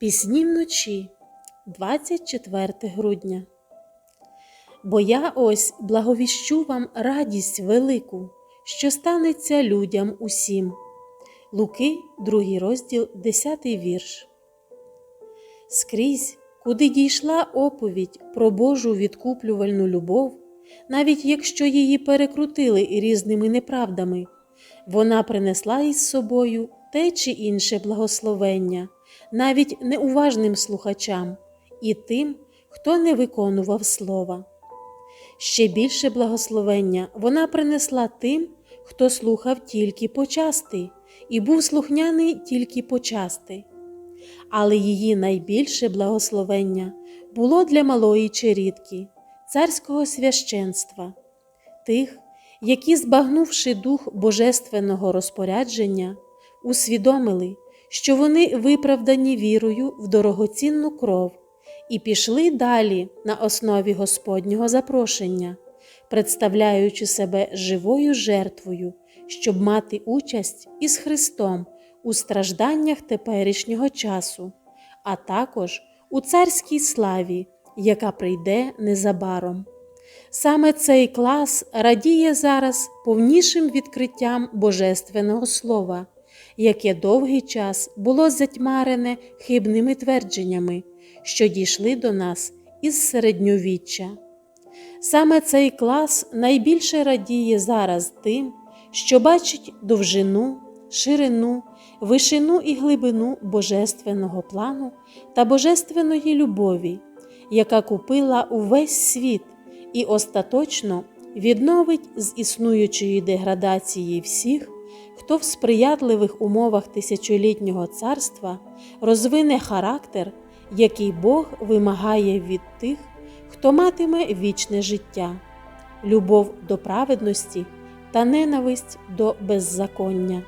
Пісні вночі, 24 грудня. Бо я ось благовіщу вам радість велику, що станеться людям усім. Луки, 2 розділ, 10 вірш. Скрізь, куди дійшла оповідь про Божу відкуплювальну любов, навіть якщо її перекрутили різними неправдами, вона принесла із собою те чи інше благословення, навіть неуважним слухачам і тим, хто не виконував слова. Ще більше благословення вона принесла тим, хто слухав тільки почасти і був слухняний тільки почасти. Але її найбільше благословення було для малої черідки, царського священства, тих, які, збагнувши дух божественного розпорядження, усвідомили, що вони виправдані вірою в дорогоцінну кров і пішли далі на основі Господнього запрошення, представляючи себе живою жертвою, щоб мати участь із Христом у стражданнях теперішнього часу, а також у царській славі, яка прийде незабаром. Саме цей клас радіє зараз повнішим відкриттям Божественного Слова, яке довгий час було затьмарене хибними твердженнями, що дійшли до нас із середньовіччя. Саме цей клас найбільше радіє зараз тим, що бачить довжину, ширину, вишину і глибину Божественного плану та Божественної любові, яка купила увесь світ і остаточно відновить з існуючої деградації всіх, хто в сприятливих умовах тисячолітнього царства розвине характер, який Бог вимагає від тих, хто матиме вічне життя, любов до праведності та ненависть до беззаконня.